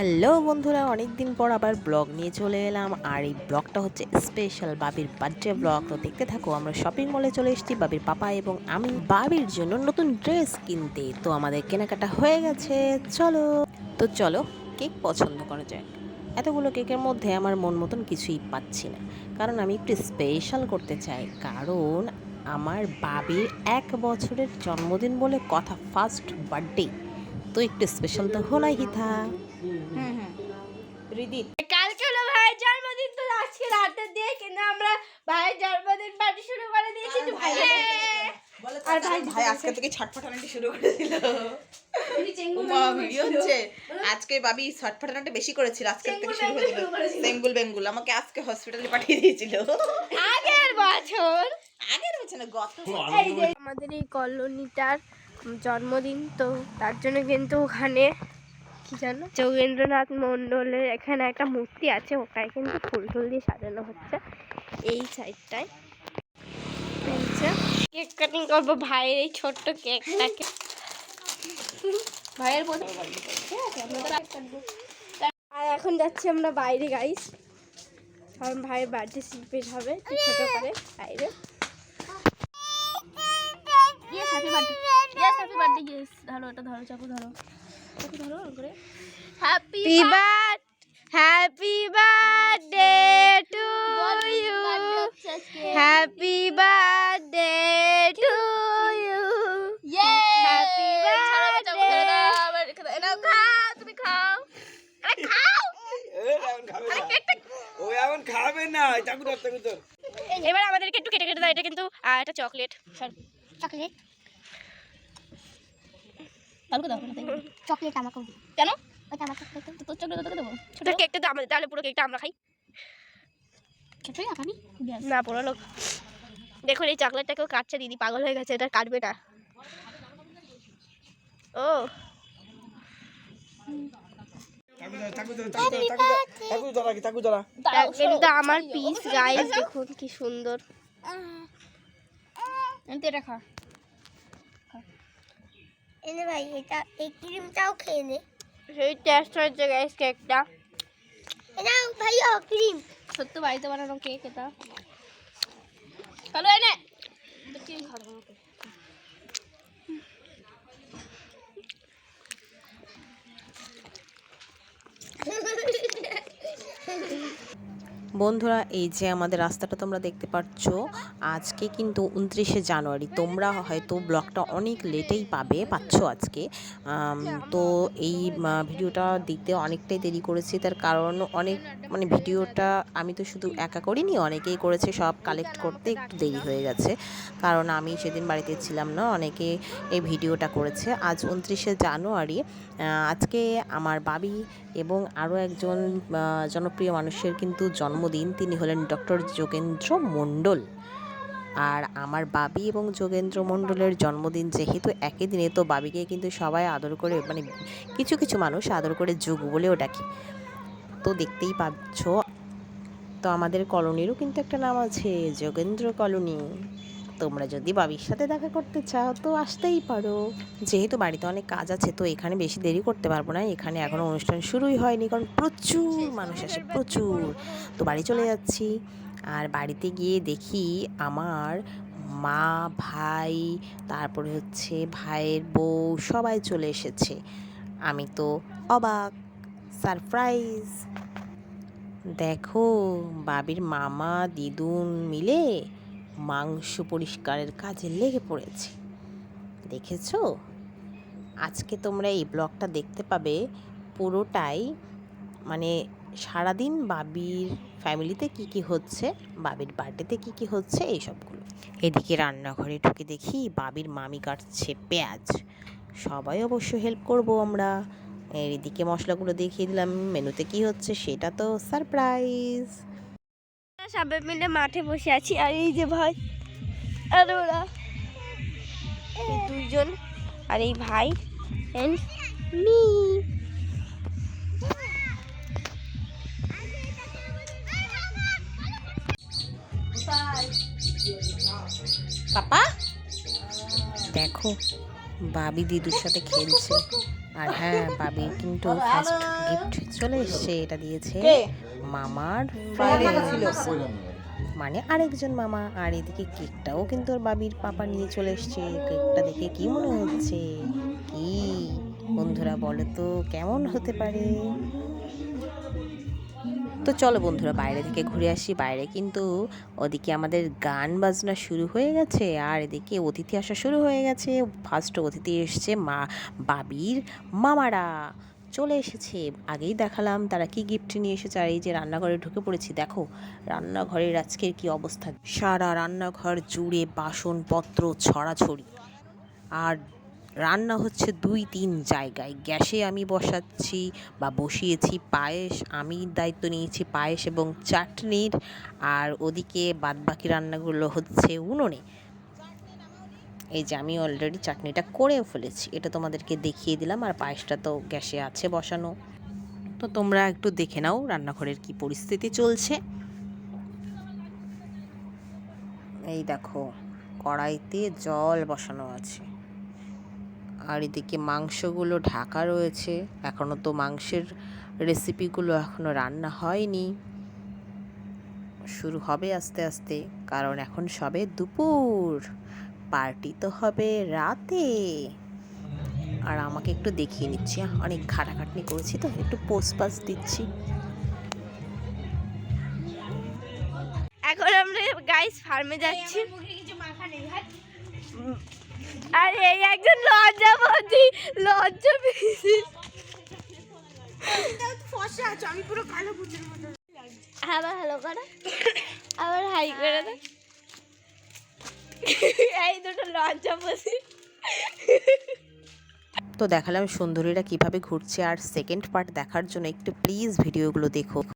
Hello বন্ধুরা অনেক দিন পর আবার ব্লগ নিয়ে চলে এলাম। আর এই ব্লগটা হচ্ছে স্পেশাল বাবির বার্থডে ব্লগ তো দেখতে থাকো, আমরা শপিং মলে চলে এসেছি বাবির পাপা এবং আমি বাবির জন্য নতুন ড্রেস কিনতে। তো আমাদের কেনাকাটা হয়ে গেছে, চলো। তো চলো, কেক পছন্দ করা যায় এতগুলো কেকের মধ্যে আমার মন মতন কিছুই পাচ্ছি না। কারণ আমি একটু স্পেশাল করতে চাই। কারণ আমার বাবির এক বছরের জন্মদিন বলে কথা ফার্স্ট বার্থডে তো একটু স্পেশাল তো হলাই হিথা রিদিত। কালকে হলো ভাইয়ের জন্মদিন তো আজকে রাতে দিয়ে কিন্তু আমরা ভাইয়ের জন্মদিন পার্টি শুরু করে দিয়েছি তো ভাই আর ভাই ভাই আজকে থেকে ছটফটানাটি শুরু করে দিল। ভিডিও হচ্ছে আজকে বাবি ছটফটানাটা বেশি করেছিল আজকে থেকে শুরু হয়ে দিল। বেঙ্গুল বেঙ্গুল আমাকে আজকে হসপিটালে পাঠিয়ে দিয়েছিল। আগের বছর। আগের হচ্ছে না গত আমাদের এই কলোনিটার জন্মদিন তো তার জন্য কিন্তু ওখানে কি জানো? যোগেন্দ্রনাথ মণ্ডলের এখানে একটা মূর্তি আছে ওখানে কিন্তু ফুল টুল দিয়ে সাজানো হচ্ছে এই সাইডটায় কেক কাটিং করব ভাইয়ের এই ছোট্ট কেকটাকে ভাইয়ের আর এখন যাচ্ছি আমরা বাইরে গাইস কারণ ভাইয়ের বার্থডে সেলিব্রেট হবে ছোট করে বাইরে। ধরো এটা ধরো, চাকু ধরো। Happy birth happy birthday to you happy birthday to you happy birthday খাও তুমি খাও খাও ও এমন খাবে না চাকু ধর চাকু ধর এবার আমাদেরকে একটু কেটে কেটে দাও এটা কিন্তু এটা চকলেট চকলেট কালকে দাও চকলেট আমাকে কেন? ওটা আমাকে তো চকলেট তোকে দেবো। ছোট কেকটা তো আমাদের তাহলে পুরো কেকটা আমরা খাই। ছোটই না পুরো লোক। দেখুন এই চকলেটটাকেও কাটছে দিদি পাগল হয়ে গেছে এটা কাটবে না। ও। আমার পিস গাইস দেখুন কি সুন্দর। এটা খা। এনে ভাই এটা এই ক্রিমটাও খেয়ে নে। সেই টেস্ট হয়েছে গাইস কেকটা এটা ভাইয়া ক্রিম সত্য বাড়িতে বানানো কেক এটা। হ্যালো এনে বন্ধুরা এই যে আমাদের রাস্তাটা তোমরা দেখতে পাচ্ছ আজকে কিন্তু উনত্রিশে জানুয়ারি। তোমরা হয়তো ব্লগটা অনেক লেটেই পাবে, পাচ্ছ আজকে। তো এই ভিডিওটা দিতে অনেকটাই দেরি করেছি। তার কারণ অনেক মানে ভিডিওটা আমি তো শুধু একা করিনি, অনেকেই করেছে সব কালেক্ট করতে, একটু দেরি হয়ে গেছে। কারণ আমি সেদিন বাড়িতে ছিলাম না, অনেকে এই ভিডিওটা করেছে। আজ উনত্রিশে জানুয়ারি আজকে আমার বাবি এবং আরও একজন জনপ্রিয় মানুষের কিন্তু জন্মদিন। তিনি হলেন ডক্টর যোগেন্দ্র মণ্ডল। আর আমার বাবি এবং যোগেন্দ্র মণ্ডলের জন্মদিন যেহেতু একই দিনে, তো বাবিকে কিন্তু সবাই আদর করে মানে কিছু কিছু মানুষ আদর করে যুগ বলেও ডাকে। তো দেখতেই পাচ্ছ, তো আমাদের কলোনিরও কিন্তু একটা নাম আছে, যোগেন্দ্র কলোনি। তোমরা যদি বাবির সাথে দেখা করতে চাও, তো আসতেই পারো। যেহেতু বাড়িতে অনেক কাজ আছে, তো এখানে বেশি দেরি করতে পারব না। এখানে এখনও অনুষ্ঠান শুরুই হয়নি, কারণ প্রচুর মানুষ আসে, প্রচুর। তো বাড়ি চলে যাচ্ছি। আর বাড়িতে গিয়ে দেখি আমার মা, ভাই, তারপরে হচ্ছে ভাইয়ের বউ সবাই চলে এসেছে। আমি তো অবাক, সারপ্রাইজ। দেখো, বাবির মামা, দিদুন মিলে মাংস পরিষ্কারের কাজে লেগে পড়েছে। দেখেছ? আজকে তোমরা এই ব্লগটা দেখতে পাবে পুরোটাই মানে সারাদিন বাবির ফ্যামিলিতে কি কি হচ্ছে? বাবির বার্থডেতে কি কি হচ্ছে? এই সবগুলো এদিকে রান্নাঘরে ঢুকে দেখি বাবির মামি কাটছে পেঁয়াজ। সবাই অবশ্য হেল্প করব আমরা। এদিকে মশলাগুলো দেখিয়ে দিলাম। মেনুতে কি হচ্ছে সেটা তো সারপ্রাইজ সবাই মিলে মাঠে বসে আছি। আর এই যে ভাই আর ওরা। এই দুইজন। আর এই ভাই এন্ড মি পাপা? দেখো বাবি দিদুর সাথে খেলছে। আর হ্যাঁ বাবির কিন্তু ফার্স্ট গিফট চলে এসছে এটা দিয়েছে মামার। মানে আরেকজন মামা আর এদিকে কেকটাও কিন্তু ওর বাবির পাপা নিয়ে চলে এসছে। কেকটা দেখে কি মনে হচ্ছে? কি? বন্ধুরা বলো তো কেমন হতে পারে? তো চলো বন্ধুরা, বাইরে থেকে ঘুরে আসি, বাইরে কিন্তু ওদিকে আমাদের গান বাজনা শুরু হয়ে গেছে, আর এদিকে অতিথি আসা শুরু হয়ে গেছে। ফার্স্ট অতিথি এসছে মা বাবির মামারা। চলে এসেছে, আগেই দেখালাম তারা কি গিফট নিয়ে এসেছে আর এই যে রান্নাঘরে ঢুকে পড়েছি, দেখো রান্নাঘরের আজকের কি অবস্থা। সারা রান্নাঘর জুড়ে বাসনপত্র ছড়াছড়ি। আর রান্না হচ্ছে দুই, তিন জায়গায়। গ্যাসে আমি বসাচ্ছি বা বসিয়েছি পায়েস, আমি দায়িত্ব নিয়েছি পায়েস এবং চাটনির। আর ওদিকে বাদবাকি রান্নাগুলো হচ্ছে উনুনে। এই যে আমি অলরেডি চাটনিটা করেও ফেলেছি। এটা তোমাদেরকে দেখিয়ে দিলাম। আর পায়েসটা তো গ্যাসে আছে বসানো। তো তোমরা একটু দেখে নাও রান্নাঘরের কি পরিস্থিতি চলছে। এই দেখো, কড়াইতে জল বসানো আছে। আর এদিকে মাংসগুলো ঢাকা রয়েছে। এখনও তো মাংসের রেসিপিগুলো এখনও রান্না হয়নি। শুরু হবে আস্তে আস্তে কারণ এখন সবে দুপুর। পার্টি তো হবে রাতে। আর আমাকে একটু দেখিয়ে নিচ্ছি। অনেক খাটাখাটনি করেছি তো একটু পোস্ট পাস দিচ্ছি। এখন আমরা গাইস ফার্মে যাচ্ছি। আর, এই একজন লজ্জাপতি লজ্জা পেয়েছি আবার হ্যালো করো। আবার হাই করে দে এই দুটো লজ্জাপতি তো দেখালাম সুন্দরীরা কীভাবে ঘুরছে আর সেকেন্ড পার্ট দেখার জন্য একটু প্লিজ ভিডিওগুলো দেখো।